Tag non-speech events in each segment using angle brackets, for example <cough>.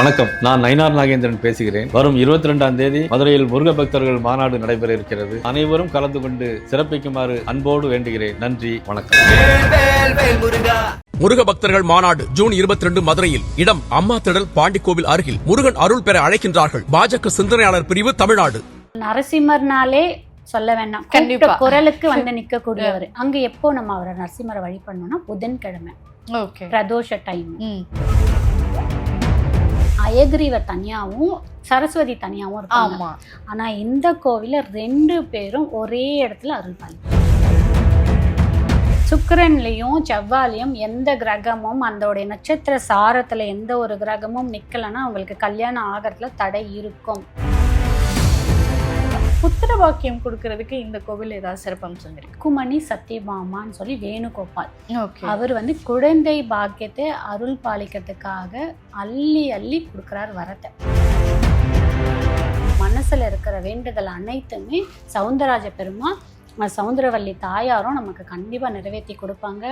வணக்கம். நான் நயினார் நாகேந்திரன் பேசுகிறேன். வரும் இருபத்தி ரெண்டாம் தேதி மதுரையில் முருக பக்தர்கள் மாநாடு நடைபெற இருக்கிறது. அனைவரும் கலந்து கொண்டு சிறப்பிக்குமாறு அன்போடு வேண்டுகிறேன். நன்றி வணக்கம். முருக பக்தர்கள் மாநாடு ஜூன் 22 மதுரையில் இடம் அம்மா திடல் பாண்டிக்கோவில் அருகில் முருகன் அருள் பெற அழைக்கின்றார்கள். பாஜக சிந்தனையாளர் பிரிவு தமிழ்நாடு. நரசிம்மர்னாலே சொல்ல வேண்டாம். கண்டிப்பா. குரலுக்கு வந்து நிக்கக்கூடியவர். அங்க எப்போ நம்ம அவரை நரசிம்மரை வழிபடணும்னா புதன்கிழமை. ஓகே. பிரதோஷ டைம் அயகிரிவர் தனியாவும் சரஸ்வதி தனியாவும் இருப்பாங்க. ஆமா. ஆனா இந்த கோவில ரெண்டு பேரும் ஒரே இடத்துல அருள் பாலிப்பாங்க சுக்கிரன்லயும் செவ்வாலையும் எந்த கிரகமும் அதோடைய நட்சத்திர சாரத்துல எந்த ஒரு கிரகமும் நிக்கலைன்னா அவங்களுக்கு கல்யாணம் ஆகிறதுல தடை இருக்கும். புத்திர பாக்கியம் கொடுக்கறதுக்கு இந்த கோவில் ஏதாவது சிறப்பம்சம் இருக்கு? குமணி சத்யபாமான்னு சொல்லி வேணுகோபால். ஓகே. அவர் வந்து குழந்தை பாக்கியத்தை அருள் பாலிக்கிறதுக்காக அள்ளி அள்ளி கொடுக்குறார் வரத்தை. மனசுல இருக்கிற வேண்டுதல் அனைத்துமே சவுந்தரராஜ பெருமா சவுந்தரவல்லி தாயாரும் நமக்கு கண்டிப்பா நிறைவேற்றி கொடுப்பாங்க.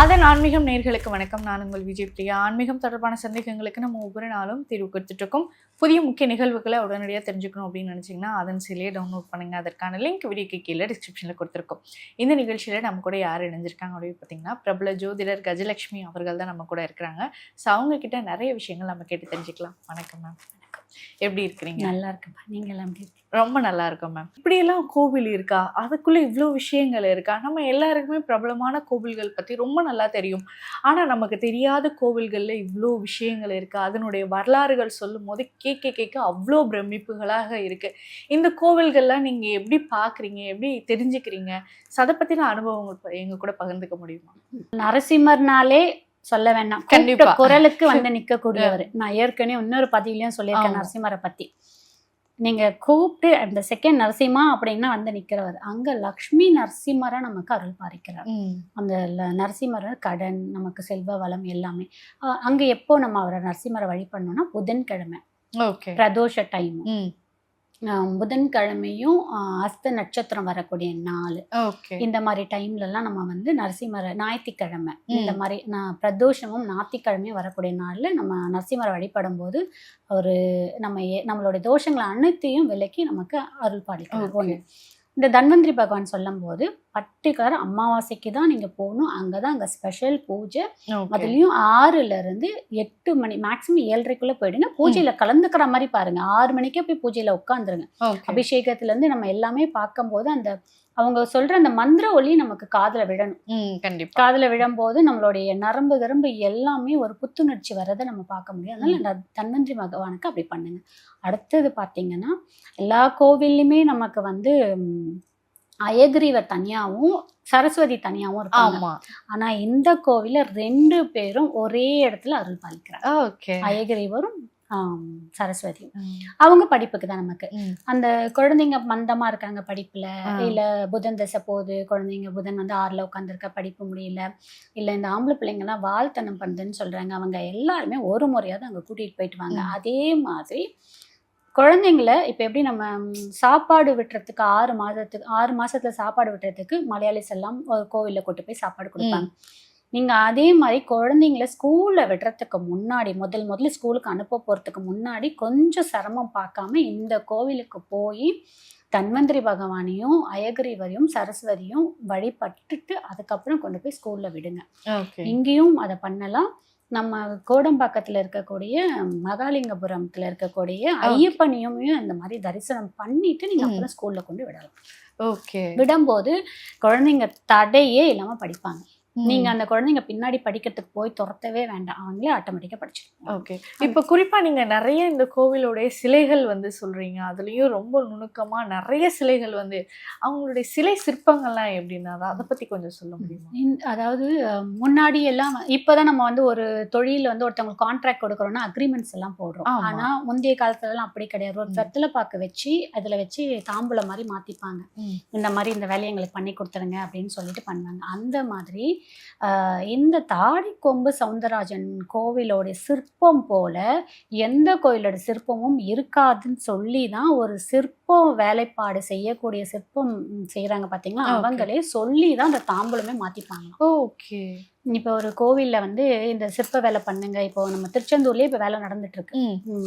அதன் ஆன்மீகம் நேர்களுக்கு வணக்கம். நான் உங்கள் விஜய் பிரியா. ஆன்மீகம் தொடர்பான சந்தேகங்களுக்கு நம்ம ஒவ்வொரு நாளும் தீர்வு கொடுத்துட்டு இருக்கோம் புதிய முக்கிய நிகழ்வுகளை உடனடியாக தெரிஞ்சுக்கணும் அப்படின்னு நினச்சிங்கன்னா அதன் சிலையை டவுன்லோட் பண்ணுங்க. அதற்கான லிங்க் வீடியோக்கு கீழே டிஸ்கிரிப்ஷனில் கொடுத்துருக்கோம். இந்த நிகழ்ச்சியில் நம்ம கூட யார் இணைஞ்சிருக்காங்க அப்படின்னு பார்த்தீங்கன்னா பிரபல ஜோதிடர் கஜலட்சுமி அவர்கள் தான் நம்ம கூட இருக்கிறாங்க. ஸோ அவங்க கிட்ட நிறைய விஷயங்கள் நம்ம கேட்டு தெரிஞ்சுக்கலாம். வணக்கம் மேம் எப்படி இருக்கிறீங்க? நல்லா இருக்குப்பா நீங்க எல்லாம் எப்படி? ரொம்ப நல்லா இருக்கும் மேம் இப்படியெல்லாம் கோவில் இருக்கா? அதுக்குள்ள இவ்வளோ விஷயங்கள் இருக்கா? நம்ம எல்லாருக்குமே பிரபலமான கோவில்கள் பத்தி ரொம்ப நல்லா தெரியும். ஆனா நமக்கு தெரியாத கோவில்கள்ல இவ்வளோ விஷயங்கள் இருக்கு? அதனுடைய வரலாறுகள் சொல்லும் போது கேட்க கேட்க அவ்வளோ பிரமிப்புகளாக இருக்கு. இந்த கோவில்கள்லாம் நீங்க எப்படி பாக்குறீங்க எப்படி தெரிஞ்சுக்கிறீங்க? அதை பத்தின அனுபவங்கள் ப- எங்க கூட பகிர்ந்துக்க முடியுமா? நரசிம்மர்னாலே சொல்ல வேண்டாம். கண்டிப்பா. குரலுக்கு வந்து <laughs> நிக்கக்கூடியவர். நான் ஏற்கனவே இன்னொரு பதிவுலயும் சொல்லியிருக்கேன். நரசிம்மரை பத்தி. நீங்க கூப்பிட்டு அந்த செகண்ட் நரசிம்மா அப்படின்னா வந்து நிக்கிறவர். அங்க லக்ஷ்மி நரசிம்மரை நமக்கு அருள் பாலிக்கிறார் அந்த நரசிம்மர் கடன் நமக்கு செல்வ வளம் எல்லாமே. அங்க எப்போ நம்ம அவரை நரசிம்மரை வழிபடணும்னா புதன்கிழமை. ஓகே. பிரதோஷ டைம் புதன்கிழமையும் அஸ்த நட்சத்திரம் வரக்கூடிய நாள். இந்த மாதிரி டைம்ல எல்லாம் நம்ம வந்து நரசிம்மரை ஞாயிற்றுக்கிழமை. இந்த மாதிரி நான் பிரதோஷமும் ஞாயிற்றுக்கிழமையும் வரக்கூடிய நாள்ல நம்ம நரசிம்மரை வழிபடும் போது ஒரு நம்ம நம்மளுடைய தோஷங்கள் அனைத்தையும் விலக்கி நமக்கு அருள் பாலிக்கிறார் Okay. இந்த தன்வந்திரி பகவான் சொல்லும் போது பர்டிகுலர் அமாவாசைக்கு தான் நீங்க போகணும். அங்கதான் அங்க ஸ்பெஷல் பூஜை. அதுலயும் ஆறுல இருந்து எட்டு மணி மேக்ஸிமம் ஏழரைக்குள்ள போயிடுங்க. பூஜையில கலந்துக்கிற மாதிரி பாருங்க. ஆறு மணிக்கே போய் பூஜையில உட்காந்துருங்க அபிஷேகத்துல இருந்து நம்ம எல்லாமே பார்க்கும்போது அந்த அவங்க சொல்ற அந்த மந்திர ஒலி நமக்கு காதுல விடணும் ம் கண்டிப்பா. காதுல விடும்போது நம்மளுடைய நரம்பு கரும்பு எல்லாமே ஒரு புத்துணர்ச்சி வர்றதை நம்ம பார்க்க முடியும். அதனால தன்வந்திரி பகவானுக்கு அப்படி பண்ணுங்க. அடுத்தது பாத்தீங்கன்னா எல்லா கோவில்லையுமே நமக்கு வந்து அயகிரிவர் தனியாவும் சரஸ்வதி தனியாவும் இருப்பாங்க. ஆமா. ஆனா இந்த கோவில ரெண்டு பேரும் ஒரே இடத்துல அருள் பாலிக்கிறாங்க. அயகிரிவரும் ம், அவங்க படிப்புக்கு தான் நமக்கு. அந்த குழந்தைங்க மந்தமா இருக்காங்க படிப்புல. இல்ல புதன் தசை போகுது குழந்தைங்க புதன் வந்து ஆறுல உட்காந்துருக்க படிப்பு முடியல. இல்ல இந்த ஆம்பளை பிள்ளைங்க எல்லாம் வாழ்த்தனம் பண்ணுதுன்னு சொல்றாங்க. அவங்க எல்லாருமே ஒரு முறையாவது அங்க கூட்டிட்டு போயிட்டு வாங்க. அதே மாதிரி குழந்தைங்கள இப்ப எப்படி நம்ம சாப்பாடு விட்டுறதுக்கு ஆறு மாதத்துக்கு ஆறு மாசத்துல சாப்பாடு விட்டுறதுக்கு மலையாளிஸ் எல்லாம் ஒரு கோவில்ல கூட்டு போய் சாப்பாடு கொடுப்பாங்க. நீங்க அதே மாதிரி குழந்தைங்கள ஸ்கூல்ல விடுறதுக்கு முன்னாடி முதல் முதல்ல ஸ்கூலுக்கு அனுப்ப போறதுக்கு முன்னாடி கொஞ்சம் சிரமம் பார்க்காம இந்த கோவிலுக்கு போய் தன்வந்திரி பகவானையும் அயகிரிவரையும் சரஸ்வதியும் வழிபட்டுட்டு அதுக்கப்புறம் கொண்டு போய் ஸ்கூல்ல விடுங்க. ஓகே இங்கேயும் அதை பண்ணலாம். நம்ம கோடம்பாக்கத்துல இருக்கக்கூடிய மகாலிங்கபுரத்துல இருக்கக்கூடிய ஐயப்பனையும் இந்த மாதிரி தரிசனம் பண்ணிட்டு நீங்க ம். அப்புறம் ஸ்கூல்ல கொண்டு விடலாம். ஓகே விடும்போது குழந்தைங்க தடையே இல்லாம படிப்பாங்க. நீங்க அந்த குழந்தைங்க பின்னாடி படிக்கிறதுக்கு போய் துரத்தவே வேண்டாம். அவங்களே ஆட்டோமேட்டிக்கா படிச்சிருவாங்க. ஓகே இப்போ குறிப்பா நீங்க நிறைய இந்த கோவிலோடைய சிலைகள் வந்து சொல்றீங்க. அதுலயும் ரொம்ப நுணுக்கமா நிறைய சிலைகள் வந்து அவங்களுடைய சிலை சிற்பங்கள்லாம் எப்படின்னா அதை பத்தி கொஞ்சம் சொல்ல முடியுமா? அதாவது முன்னாடி எல்லாம் இப்பதான் நம்ம வந்து ஒரு தொழில் வந்து ஒருத்தவங்களுக்கு கான்ட்ராக்ட் கொடுக்குறோம்னா அக்ரிமெண்ட்ஸ் எல்லாம் போடுறோம். ஆமா. ஆனா முந்தைய காலத்துல எல்லாம் அப்படி கிடையாது. ஒரு. வெத்தலை பாக்கு வச்சு அதுல வச்சு தாம்பூலம் மாதிரி மாத்திப்பாங்க. ம். இந்த மாதிரி இந்த வேலையை எங்களுக்கு பண்ணி கொடுத்துருங்க அப்படின்னு சொல்லிட்டு பண்ணுவாங்க. அந்த மாதிரி இந்த இந்த தாடிக்கொம்பு சவுந்தரராஜன் கோவிலோட சிற்பம் போல எந்த கோயிலோட சிற்பமும் இருக்காதுன்னு சொல்லி தான் ஒரு சிற்ப சிற்பம் வேலைப்பாடு செய்யக்கூடிய சிற்பம் செய்யறாங்க பாத்தீங்களா? Okay. அவங்களே சொல்லி தான் அந்த தாம்பூலமே மாத்திப்பாங்க ஓகே. இப்போ ஒரு கோவில்ல வந்து இந்த சிற்ப வேலை பண்ணுங்க. இப்போ நம்ம திருச்செந்தூர்லயே இப்போ வேலை நடந்துட்டு இருக்கு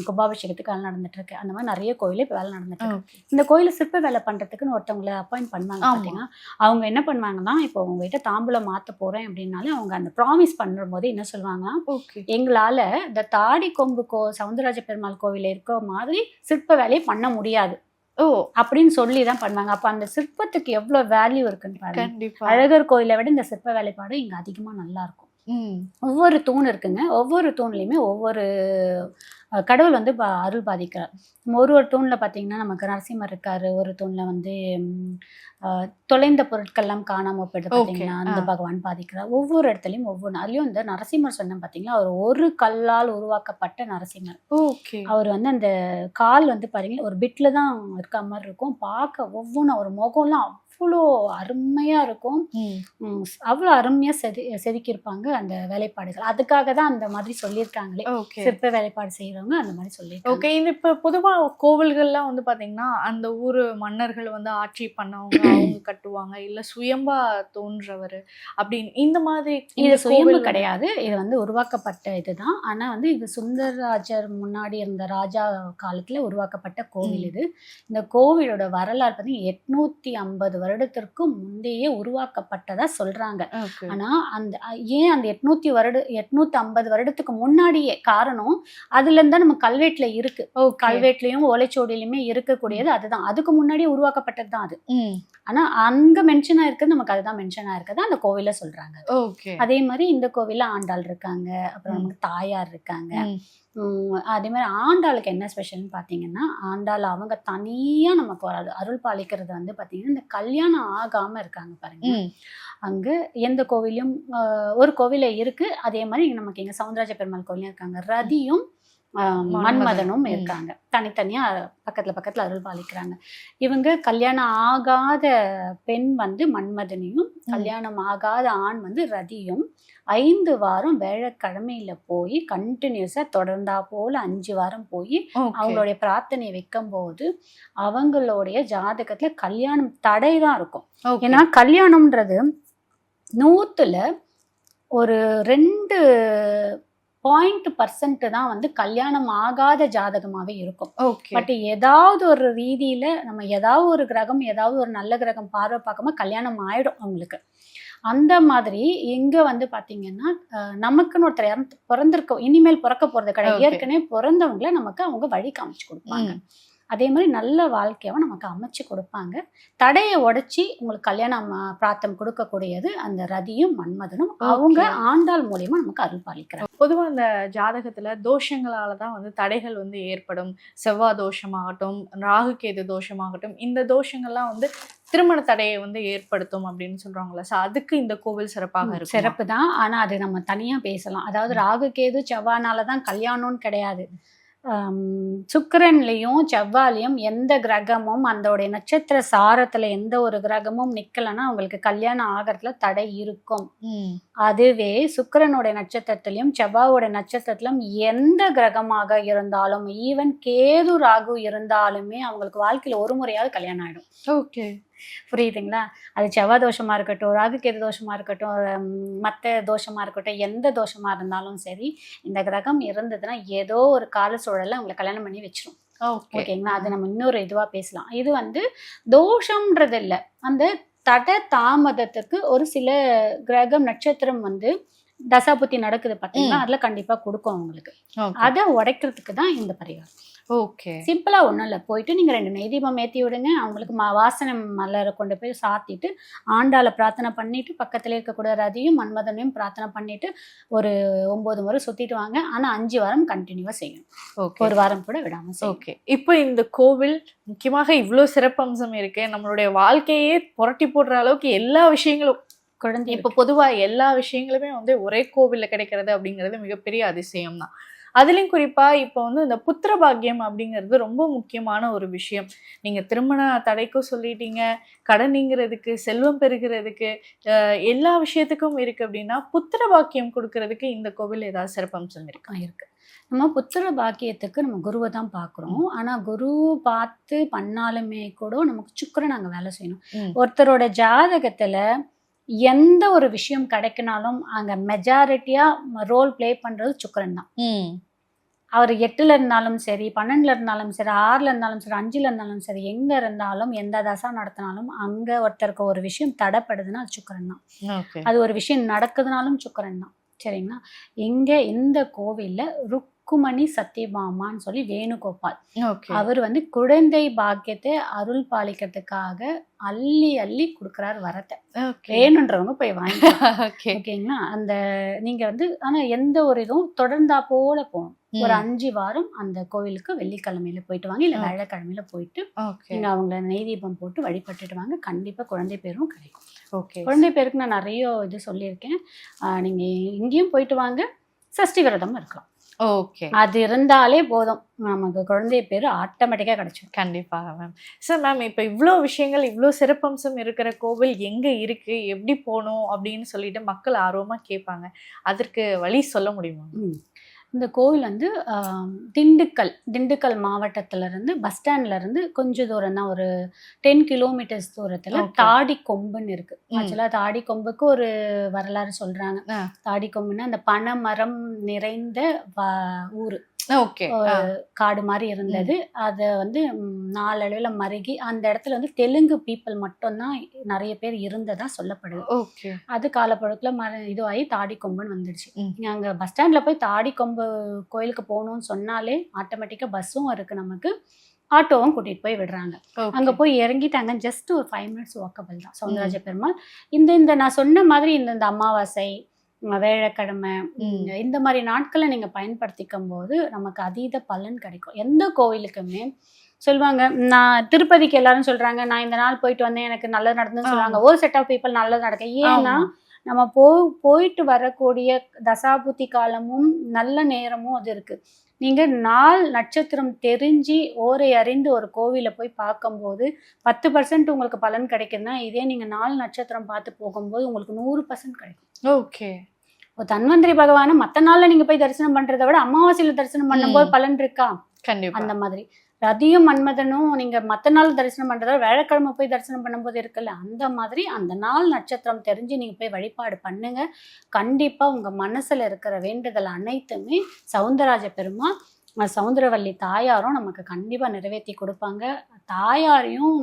கும்பாபிஷேகத்துக்கு வேலை நடந்துட்டு இருக்கு அந்த மாதிரி நிறைய கோயில இப்போ வேலை நடந்துட்டு இருக்கு இந்த கோயில சிற்ப வேலை பண்றதுக்குன்னு ஒருத்தவங்கள அப்பாயிண்ட் பண்ணுவாங்க ஆமா. பாத்தீங்கன்னா அவங்க என்ன பண்ணுவாங்கன்னா இப்போ உங்ககிட்ட தாம்பூலம் மாத்த போறேன் அப்படின்னாலே அவங்க அந்த ப்ராமிஸ் பண்ற போது என்ன சொல்லுவாங்கன்னா ஓகே. எங்களால இந்த தாடி கொம்பு கோ சவுந்தரராஜ பெருமாள் கோவில இருக்க மாதிரி சிற்ப வேலையை பண்ண முடியாது. ஓ அப்படின்னு சொல்லி தான் பண்ணுவாங்க. அப்ப அந்த சிற்பத்துக்கு எவ்வளவு வேல்யூ இருக்குன்னு பாருங்க. அழகர் கோயிலை விட இந்த சிற்ப வேலைப்பாடு இங்க அதிகமா நல்லா இருக்கும் ஒவ்வொரு தூண் இருக்குங்க. ஒவ்வொரு தூண்லையுமே ஒவ்வொரு கடவுள் வந்து ப- அருள் பாதிக்கிறார். நம்ம ஒரு ஒரு தூண்ல பாத்தீங்கன்னா நமக்கு நரசிம்மர் இருக்காரு. ஒரு தூண்ல வந்து தொலைந்த பொருட்கள்லாம் காணாம போயிட்டு Okay, பாத்தீங்கன்னா அந்த. பகவான் பாதிக்கிறார். ஒவ்வொரு இடத்துலயும் ஒவ்வொன்று அதுலயும் இந்த நரசிம்மர் சொன்னேன் பாத்தீங்களா? அவர் ஒரு கல்லால் உருவாக்கப்பட்ட நரசிம்மர். ஓகே. அவர் வந்து அந்த கால் வந்து பாருங்க ஒரு பிட்ல தான் இருக்க மாதிரி இருக்கும். பார்க்க ஒவ்வொன்றும் அவர் முகம்லாம் அவ்வளோ அருமையா இருக்கும். அவ்வளோ அருமையா செது செதுக்கியிருப்பாங்க அந்த வேலைப்பாடுகள். அதுக்காக தான் அந்த மாதிரி சொல்லியிருக்காங்களே. சிற்ப வேலைப்பாடு செய்யறவங்க அந்த மாதிரி சொல்லியிருக்காங்க. ஓகே இந்த இப்ப பொதுவா கோவில்கள்லாம் வந்து பாத்தீங்கன்னா அந்த ஊரு மன்னர்கள் வந்து ஆட்சி பண்ணவங்க <clears throat> அவங்க கட்டுவாங்க இல்ல சுயம்பா தோன்றவர் அப்படின்னு. இந்த மாதிரி இது சுயம்பு கிடையாது. இது வந்து உருவாக்கப்பட்ட இதுதான். ஆனா வந்து இது சுந்தரராஜர் முன்னாடி இருந்த ராஜா காலத்துல உருவாக்கப்பட்ட கோவில். இது. இந்த கோவிலோட வரலாறு பார்த்தீங்கன்னா எட்நூத்தி ஐம்பது வருடத்திற்கு முந்தையே உருவாக்கப்பட்டதா சொல்றாங்க. ஆனா அந்த ஏன் அந்த எட்நூத்தி வருட எட்நூத்தி ஐம்பது வருடத்துக்கு முன்னாடியே காரணம் அதுல இருந்தா நம்ம கல்வெட்டுல இருக்கு. கல்வெட்டுலயும் ஓலைச்சுவடியிலுமே இருக்கக்கூடியது அதுதான். அதுக்கு முன்னாடியே உருவாக்கப்பட்டது தான் அது ஆனா அங்க மென்ஷன் ஆயிருக்குது நமக்கு அதுதான் மென்ஷன் ஆயிருக்குது அந்த கோவில்ல சொல்றாங்க. அதே மாதிரி இந்த கோவில்ல ஆண்டாள் இருக்காங்க. அப்புறம். நமக்கு தாயார் இருக்காங்க. அதே மாதிரி ஆண்டாளுக்கு என்ன ஸ்பெஷல்னு பார்த்தீங்கன்னா ஆண்டாள் அவங்க தனியா நமக்கு வராது அருள் பாலிக்கிறது வந்து பார்த்தீங்கன்னா இந்த கல்யாணம் ஆகாம இருக்காங்க பாருங்க. அங்க எந்த கோவிலையும் ஆஹ், ஒரு கோவில இருக்கு. அதே மாதிரி நமக்கு இங்க சவுந்தரராஜ பெருமாள் கோவிலும் இருக்காங்க. ரதியும். மன்மதனும். இருக்காங்க. தனித்தனியா பக்கத்துல பக்கத்துல அருள் பாலிக்கிறாங்க. இவங்க கல்யாணம் ஆகாத பெண் வந்து மன்மதனையும் கல்யாணம் ஆகாத ஆண் வந்து ரதியும் ஐந்து வாரம் வேழக்கிழமையில போய் கண்டினியூஸா தொடர்ந்தா போல அஞ்சு வாரம் போய் அவங்களுடைய பிரார்த்தனையை வைக்கும் போது அவங்களுடைய ஜாதகத்துல கல்யாணம் தடை தான் இருக்கும் ஏன்னா கல்யாணம்ன்றது நூத்துல ஒரு ரெண்டு பாயிண்ட் பர்சன்ட் தான் வந்து கல்யாணம் ஆகாத ஜாதகமாவே இருக்கும். பட் ஏதாவது ஒரு ரீதியில நம்ம ஏதாவது ஒரு கிரகம் ஏதாவது ஒரு நல்ல கிரகம் பார்வை பார்க்காம கல்யாணம் ஆயிடும் அவங்களுக்கு. அந்த மாதிரி இங்க வந்து பாத்தீங்கன்னா நமக்குன்னு ஒருத்தர் யாரும் பிறந்திருக்க இனிமேல் பிறக்க போறது கிடையாது. ஏற்கனவே பிறந்தவங்கள நமக்கு அவங்க வழி காமிச்சு கொடுப்பாங்க. அதே மாதிரி நல்ல வாழ்க்கையாவும் நமக்கு அமைச்சு கொடுப்பாங்க. தடையை உடைச்சி உங்களுக்கு கல்யாணம் அஹ், பிராத்தம் கொடுக்கக்கூடியது அந்த ரதியும் மன்மதனும். அவங்க. ஆண்டாள் மூலியமா நமக்கு அருள் பாலிக்கிறாங்க. பொதுவா இந்த ஜாதகத்துல தோஷங்களால தான் வந்து தடைகள் வந்து ஏற்படும். செவ்வாய் தோஷமாகட்டும் ராகு கேது தோஷமாகட்டும் இந்த தோஷங்கள்லாம் வந்து திருமண தடையை வந்து ஏற்படுத்தும் அப்படின்னு சொல்றாங்களா சோ அதுக்கு இந்த கோவில் சிறப்பாக இருக்கும்? சிறப்பு தான். ஆனா அது நம்ம தனியா பேசலாம். அதாவது ராகு கேது செவ்வானால தான் கல்யாணம்னு கிடையாது. சுக்கிரன்லயும் செவ்வாலையும் எந்த கிரகமும் அந்தோடைய நட்சத்திர சாரத்துல எந்த ஒரு கிரகமும் நிக்கலைன்னா அவங்களுக்கு கல்யாணம் ஆகிறதுல தடை இருக்கும். அதுவே சுக்கிரனுடைய நட்சத்திரத்திலையும் செவ்வாயோட நட்சத்திரத்திலும் எந்த கிரகமாக இருந்தாலும் ஈவன் கேது ராகு இருந்தாலுமே அவங்களுக்கு வாழ்க்கையில ஒரு முறையாவது கல்யாணம் ஆயிடும். ஓகே. புரியுதுங்களா? அது செவ்வாய் தோஷமா இருக்கட்டும் ராகு கேது தோஷமா இருக்கட்டும் உம், மத்த தோஷமா இருக்கட்டும் எந்த தோஷமா இருந்தாலும் சரி இந்த கிரகம் இருந்ததுன்னா ஏதோ ஒரு கால சூழல்ல அவங்களை கல்யாணம் பண்ணி வச்சிரும். ஓகே. ஓகேங்களா? அது நம்ம இன்னொரு இதுவா பேசலாம். இது வந்து தோஷம்ன்றது இல்ல. அந்த தட தாமதத்துக்கு ஒரு சில கிரகம் நட்சத்திரம் வந்து தசாபுத்தி நடக்குது பார்த்தீங்களா ம். அதுல கண்டிப்பா கொடுக்கும் அவங்களுக்கு. அதை உடைக்கிறதுக்கு தான் இந்த பரிகாரம். ஓகே. சிம்பிளா ஒண்ணும் இல்ல. போயிட்டு நீங்க ரெண்டு நெய் தீபம் ஏத்தி விடுங்க. அவங்களுக்கு ம- வாசனை மலரை கொண்டு போய் சாத்திட்டு ஆண்டாளை பிரார்த்தனை பண்ணிட்டு பக்கத்துல இருக்கக்கூடிய ரதியும் மன்மதனையும் பிரார்த்தனை பண்ணிட்டு ஒரு ஒன்பது முறை சுத்திட்டு வாங்க. ஆனா அஞ்சு வாரம் கண்டினியூவா செய்யணும். ஓகே. ஒரு வாரம் கூட விடாம ஓகே. இப்போ இந்த கோவில் முக்கியமாக இவ்வளோ சிறப்பம்சம் இருக்கு. நம்மளுடைய வாழ்க்கையே புரட்டி போடுற அளவுக்கு எல்லா விஷயங்களும் குழந்தை இப்போ பொதுவா எல்லா விஷயங்களுமே வந்து ஒரே கோவில்ல கிடைக்கிறது அப்படிங்கிறது மிகப்பெரிய அதிசயம் தான் அதுலயும் குறிப்பா இப்போ வந்து இந்த புத்திர பாக்கியம் அப்படிங்கிறது ரொம்ப முக்கியமான ஒரு விஷயம். நீங்க திருமண தடைக்கும் சொல்லிட்டீங்க கடன் நீங்கிறதுக்கு செல்வம் பெறுகிறதுக்கு எல்லா விஷயத்துக்கும் இருக்கு அப்படின்னா புத்திர பாக்கியம் கொடுக்கறதுக்கு இந்த கோவில் ஏதாவது சிறப்பம்சம் இருக்கா? இருக்கு. நம்ம புத்திர பாக்கியத்துக்கு நம்ம குருவை தான் பார்க்குறோம் ஆனா குரு பார்த்து பண்ணாலுமே கூட நமக்கு சுக்கிரன் அங்க வேலை செய்யணும். ஒருத்தரோட ஜாதகத்துல எந்த ஒரு விஷயம் கிடைக்கினாலும் அங்க மெஜாரிட்டியா ரோல் ப்ளே பண்றது சுக்கிரன் தான். அவர் எட்டுல இருந்தாலும் சரி பன்னெண்டுல இருந்தாலும் சரி ஆறுல இருந்தாலும் சரி அஞ்சுல இருந்தாலும் சரி எங்க இருந்தாலும் எந்த தசா நடத்தினாலும் அங்க ஒருத்தருக்கு ஒரு விஷயம் தடைப்படுதுன்னா அது சுக்கிரன் தான். அது ஒரு விஷயம் நடக்குதுனாலும் சுக்கிரன் தான். சரிங்களா? இங்க இந்த கோவில்ல ருக்குமணி சத்யபாமான்னு சொல்லி வேணுகோபால். அவர் வந்து குழந்தை பாக்கியத்தை அருள் பாலிக்கிறதுக்காக அள்ளி அள்ளி கொடுக்குறாரு வரத்தை. வேணுன்றவங்க போய் வாங்கி <laughs> ஓகே. ஓகேங்களா? அந்த நீங்க வந்து ஆனா எந்த ஒரு இதுவும் தொடர்ந்தா போல போகணும். ஒரு அஞ்சு வாரம் அந்த கோவிலுக்கு வெள்ளிக்கிழமையில போயிட்டு வாங்க இல்ல. வியாழக்கிழமையில போயிட்டு நீங்க அவங்கள நெய் தீபம் போட்டு வழிபட்டுட்டு வாங்க. கண்டிப்பா குழந்தை பேரும் கிடைக்கும். ஓகே. குழந்தை பேருக்கு நான் நிறைய இது சொல்லியிருக்கேன். நீங்க இங்கேயும் போயிட்டு வாங்க. சஷ்டி விரதம் இருக்கலாம். ஓகே. அது இருந்தாலே போதும். நமக்கு குழந்தை பேர் ஆட்டோமேட்டிக்கா கிடைச்சிடும் கண்டிப்பாக மேம் சார் மேம் இப்போ இவ்வளோ விஷயங்கள் இவ்வளோ சிறப்பம்சம் இருக்கிற கோவில் எங்கே இருக்கு எப்படி போகணும் அப்படின்னு சொல்லிட்டு மக்கள் ஆர்வமாக கேட்பாங்க. அதற்கு வழி சொல்ல முடியுமா. இந்த கோவில் வந்து திண்டுக்கல் திண்டுக்கல் மாவட்டத்துல இருந்து பஸ் ஸ்டாண்ட்ல இருந்து கொஞ்சம் தூரம் தான் ஒரு டென் கிலோமீட்டர்ஸ் தூரத்துல. தாடி கொம்புன்னு இருக்கு ம். ஆக்சுவலா தாடி கொம்புக்கு ஒரு வரலாறு சொல்றாங்க ஆ. தாடி கொம்புன்னா அந்த பனைமரம் நிறைந்த வ- ஊரு காடு மாதிரி இருந்தது. அதை வந்து ம், நாளடைவுல மருகி அந்த இடத்துல வந்து தெலுங்கு பீப்புள் மட்டும்தான் நிறைய பேர் இருந்ததா சொல்லப்படுது. ஓகே. அது காலப்பழக்கில் மர இதுவாகி தாடி கொம்புன்னு வந்துடுச்சு. ம். நீங்க அங்க பஸ் ஸ்டாண்ட்ல போய் தாடி கொம்பு கோயிலுக்கு போகணும்னு சொன்னாலே ஆட்டோமேட்டிக்கா பஸ்ஸும் இருக்கு நமக்கு. ஆட்டோவும் கூட்டிட்டு போய் விடுறாங்க. அங்க போய் இறங்கிட்டாங்க. ஜஸ்ட் ஒரு ஃபைவ் மினிட்ஸ் வாக்கபிள் தான். சௌந்தரராஜ பெருமாள். இந்த இந்த நான் சொன்ன மாதிரி இந்த இந்த அமாவாசை வேழக்கிழமை. இந்த மாதிரி நாட்களை நீங்க பயன்படுத்திக்கும் போது நமக்கு அதீத பலன் கிடைக்கும். எந்த கோவிலுக்குமே சொல்லுவாங்க நான் திருப்பதிக்கு எல்லாரும் சொல்றாங்க நான் இந்த நாள் போயிட்டு வந்தேன் எனக்கு நல்லது நடந்துன்னு சொல்றாங்க. ஒரு செட் ஆஃப் பீப்புள் நல்லது நடக்க ஏன்னா. நம்ம போ போயிட்டு வரக்கூடிய தசாபுத்தி காலமும் நல்ல நேரமும் அது இருக்கு. நீங்க நாள் நட்சத்திரம் தெரிஞ்சு ஓரை அறிந்து ஒரு கோவிலை போய் பார்க்கும்போது பத்து பர்சன்ட் உங்களுக்கு பலன் கிடைக்குதுன்னா இதே நீங்க நாள் நட்சத்திரம் பார்த்து போகும்போது உங்களுக்கு நூறு பர்சன்ட் கிடைக்கும். ஓகே. இப்போ தன்வந்திரி பகவானை மற்ற நாள்ல நீங்க போய் தரிசனம் பண்றதை விட அமாவாசையில தரிசனம் பண்ணும்போது. பலன் இருக்கா? கண்டிப்பா. அந்த மாதிரி. ரதியும் மன்மதனும் நீங்க மத்த நாள் தரிசனம் பண்ணுறதா வேலைக்கிழமை வியாழக்கிழமை போய் தரிசனம் பண்ணும்போது இருக்குல்ல அந்த மாதிரி அந்த நாள் நட்சத்திரம் தெரிஞ்சு நீங்க போய் வழிபாடு பண்ணுங்க. கண்டிப்பா உங்க மனசுல இருக்கிற வேண்டுதல் அனைத்துமே சவுந்தரராஜ பெருமாள் சவுந்தரவல்லி தாயாரும் நமக்கு கண்டிப்பா நிறைவேற்றி கொடுப்பாங்க. தாயாரையும்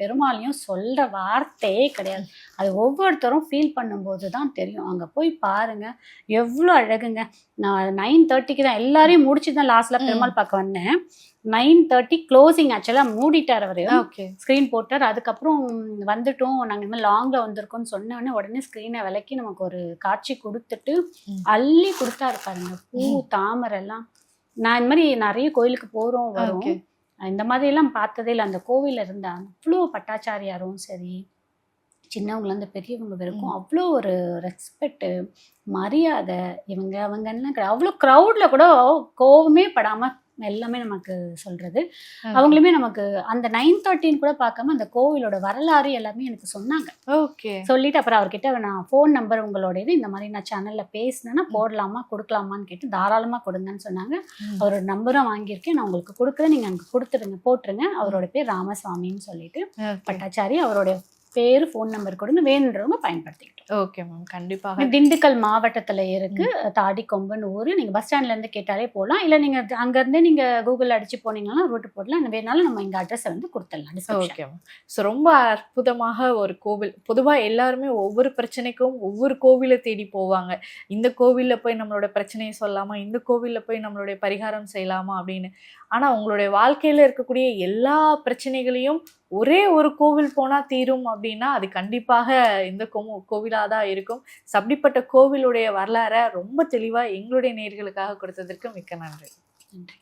பெருமாளையும் சொல்ற வார்த்தையே கிடையாது. அது ஒவ்வொருத்தரும் ஃபீல் பண்ணும்போது தான் தெரியும். அங்க போய் பாருங்க. எவ்வளோ அழகுங்க. நான் நைன் தேர்ட்டிக்கு தான் எல்லாரையும் முடிச்சு தான் லாஸ்ட்ல ம். பெருமாள் பார்க்க வந்தேன். நைன் தேர்ட்டி க்ளோசிங் ஆக்சுவலாக மூடிட்டார் அவர். ஓகே ஸ்க்ரீன் போட்டார். அதுக்கப்புறம் வந்துட்டோம். நாங்கள் இந்த லாங்கில் வந்திருக்கோம்னு சொன்ன உடனே ஸ்க்ரீனை விலக்கி நமக்கு ஒரு காட்சி கொடுத்துட்டு. அள்ளி கொடுத்தாரு பாருங்க. பூ தாமரை எல்லாம். நான் இந்த மாதிரி நிறைய கோயிலுக்கு போகிறோம் வரோம். இந்த மாதிரி எல்லாம் பார்த்ததே இல்லை. அந்த கோவில்ல இருந்த அவ்வளோ பட்டாச்சாரியாரும் சரி சின்னவங்கலேருந்து பெரியவங்க வரைக்கும் அவ்வளோ ஒரு ரெஸ்பெக்ட் மரியாதை இவங்க கிடையாது. அவ்வளோ க்ரௌடில் கூட கோவமே படாம எல்லாமே நமக்கு சொல்றது. அவங்களுமே நமக்கு அந்த நைன் தேர்ட்டின் கூட பார்க்காம அந்த கோவிலோட வரலாறு எல்லாமே எனக்கு சொன்னாங்க. ஓகே. சொல்லிட்டு அப்புறம் அவர்கிட்ட நான் ஃபோன் நம்பர் உங்களோட இது இந்த மாதிரி நான் சேனல்ல பேசினேன்னா போடலாமா கொடுக்கலாமான்னு கேட்டு தாராளமா கொடுங்கன்னு சொன்னாங்க. அவரோட நம்பரும் வாங்கியிருக்கேன். நான் உங்களுக்கு கொடுக்குறேன். நீங்க அங்க கொடுத்துருங்க போட்டுருங்க. அவரோட பேர் ராமசாமின்னு சொல்லிட்டு பட்டாச்சாரி அவரோட பேரு ஃபோன் நம்பர் கொடுங்க வேணுன்றவங்க பயன்படுத்திக்கிட்டோம் ஓகே மேம் கண்டிப்பாக. திண்டுக்கல் மாவட்டத்துல இருக்கு தாடிக்கொம்புன்னு ஊரு. நீங்க பஸ் ஸ்டாண்ட்ல இருந்து கேட்டாலே போகலாம் இல்ல நீங்க அங்க இருந்தே நீங்க கூகுள் அடிச்சு போனீங்கன்னா ரூட் போடலாம். வேணாலும் நம்ம இங்க அட்ரஸ் வந்து கொடுத்துடலாம். ஓகே மேம் ஸோ ரொம்ப அற்புதமாக ஒரு கோவில். பொதுவாக எல்லாருமே ஒவ்வொரு பிரச்சனைக்கும் ஒவ்வொரு கோவிலை தேடி போவாங்க. இந்த கோவிலில் போய் நம்மளோட பிரச்சனையை சொல்லாமா? இந்த கோவிலில் போய் நம்மளுடைய பரிகாரம் செய்யலாமா? அப்படின்னு. ஆனால் உங்களுடைய வாழ்க்கையில் இருக்கக்கூடிய எல்லா பிரச்சனைகளையும் ஒரே ஒரு கோவில் போனால் தீரும் அப்படின்னா அது கண்டிப்பாக இந்த கோ கோவிலாக தான் இருக்கும். அப்படிப்பட்ட கோவிலுடைய வரலாறை ரொம்ப தெளிவாக எங்களுடைய நேர்களுக்காக கொடுத்ததற்கு மிக்க நன்றி. நன்றி.